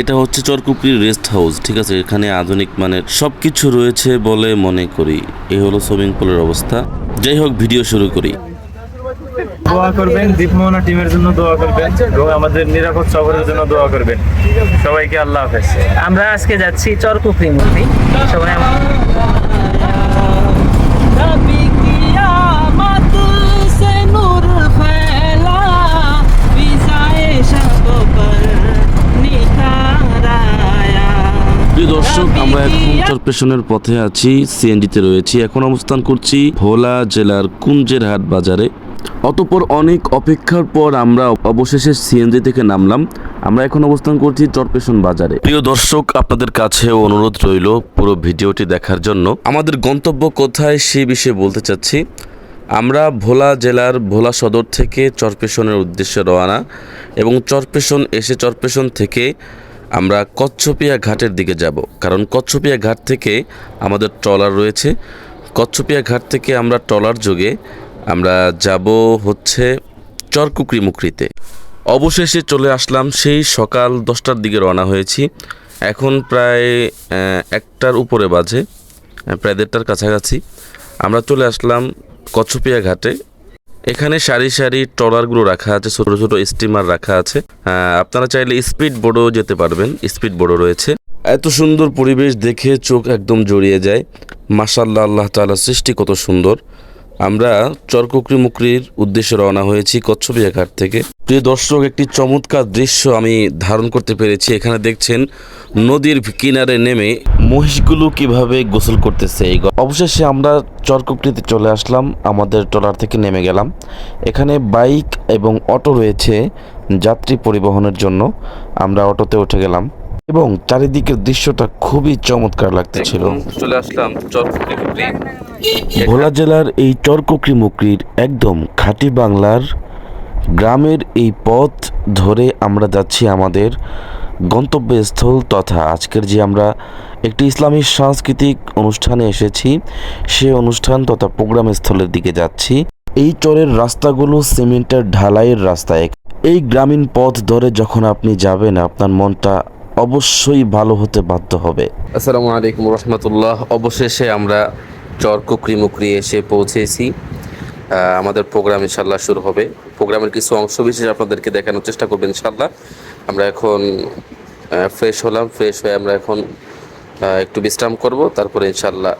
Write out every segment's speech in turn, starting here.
এটা হচ্ছে চরকুকরি rest house ঠিক আছে? এখানে আধুনিক মানের সব কিছু রয়েছে বলে মনে করি। এই হলো সুইমিং পুলের অবস্থা। যাই হোক ভিডিও শুরু করি। দোয়া করবেন দীপমোহনা টিমের জন্য দোয়া করবেন এবং আমাদের নিরাপদ সফরের জন্য দোয়া করবেন। সবাইকে আল্লাহ হাফেজ। আমরা আজকে যাচ্ছি চরকুকরি মন্দির সবাই দর্শক আমরা এখন চরপেশনের পথে আছি সিএনডিতে রয়েছি। এখন অবস্থান করছি ভোলা জেলার কুঞ্জের হাট বাজারে। অতপর অনেক অপেক্ষার পর আমরা অবশেষে সিএনজি থেকে নামলাম। আমরা এখন অবস্থান করছি চরপেশন বাজারে। প্রিয় দর্শক আপনাদের কাছেও অনুরোধ রইল পুরো ভিডিওটি দেখার জন্য। আমাদের গন্তব্য কোথায় সে বিষয়ে বলতে চাচ্ছি। আমরা ভোলা জেলার ভোলা সদর থেকে চরপেশনের উদ্দেশ্যে রওনা এবং চরপেশন এসে চরপেশন থেকে আমরা কচ্ছপিয়া ঘাটের দিকে যাব। কারণ কচ্ছপিয়া ঘাট থেকে আমাদের ট্রলার রয়েছে। কচ্ছপিয়া ঘাট থেকে আমরা ট্রলার যোগে আমরা যাব হচ্ছে চরকুকরি মুকরিতে অবশেষে চলে আসলাম সেই সকাল দশটার দিকে রওনা হয়েছি। এখন প্রায় একটার উপরে বাজে প্রায় দেড়টার কাছাকাছি। আমরা চলে আসলাম কচ্ছপিয়া ঘাটে। এখানে সারি সারি ট্রলারগুলো রাখা আছে, ছোট ছোট স্টিমার রাখা আছে। আপনারা চাইলে স্পিড বোর্ডও যেতে পারবেন, স্পিড বোর্ডও রয়েছে। এত সুন্দর পরিবেশ দেখে চোখ একদম জড়িয়ে যায়। মাসাল্লাহ আল্লাহ তালা সৃষ্টি কত সুন্দর। আমরা চরকুকরি মুকরির উদ্দেশ্যে রওনা হয়েছি কচ্ছপিয়া ঘাট থেকে। প্রিয় দর্শক, একটি চমৎকার দৃশ্য আমি ধারণ করতে পেরেছি। এখানে দেখছেন নদীর কিনারে নেমে মহিষগুলো কীভাবে গোসল করতেছে এই অবশেষে আমরা চরকুকরিতে চলে আসলাম, আমাদের ট্রলার থেকে নেমে গেলাম। এখানে বাইক এবং অটো রয়েছে যাত্রী পরিবহনের জন্য। আমরা অটোতে উঠে গেলাম। এবং চারিদিকের দৃশ্যটা খুবই চমৎকার লাগতেছিল। চলে আসলাম ভোলা জেলার এই চরকুকরি মুকরির একদম খাঁটি বাংলার গ্রামের এই পথ ধরে আমরা যাচ্ছি আমাদের গন্তব্যস্থল তথা আজকের যে আমরা একটি ইসলামী সাংস্কৃতিক অনুষ্ঠানে এসেছি সে অনুষ্ঠান তথা প্রোগ্রাম স্থলের দিকে যাচ্ছি। এই চরের রাস্তাগুলো সিমেন্টের ঢালাইয়ের রাস্তায় এই গ্রামীণ পথ ধরে যখন আপনি যাবেন আপনার মনটা অবশ্যই ভালো হতে বাধ্য হবে। আসসালামু আলাইকুম রহমতুল্লাহ। অবশেষে আমরা চর কুকরি মুকরি এসে পৌঁছেছি। আমাদের প্রোগ্রাম ইনশাল্লাহ শুরু হবে। প্রোগ্রামের কিছু অংশ বিশেষ আপনাদেরকে দেখানোর চেষ্টা করবেন ইনশাল্লাহ আমরা এখন ফ্রেশ হলাম। ফ্রেশ হয়ে আমরা এখন একটু বিশ্রাম করব। তারপরে ইনশাল্লাহ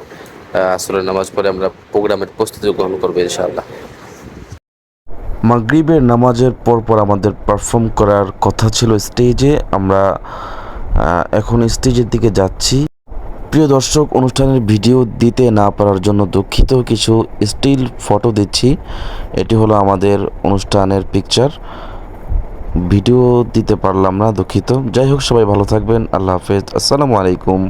আসরের নামাজ পরে আমরা প্রোগ্রামের প্রস্তুতি গ্রহণ করব ইনশাল্লাহ মাগরিবের নামাজের পর পর আমাদের পারফর্ম করার কথা ছিল স্টেজে আমরা এখন স্টেজের দিকে যাচ্ছি। প্রিয় দর্শক, অনুষ্ঠানের ভিডিও দিতে না পারার জন্য দুঃখিত কিছু স্টিল ফটো দিচ্ছি। এটি হলো আমাদের অনুষ্ঠানের পিকচার ভিডিও দিতে পারলাম না, দুঃখিত। যাই হোক, সবাই ভালো থাকবেন। আল্লাহ হাফেজ। আসসালামু আলাইকুম।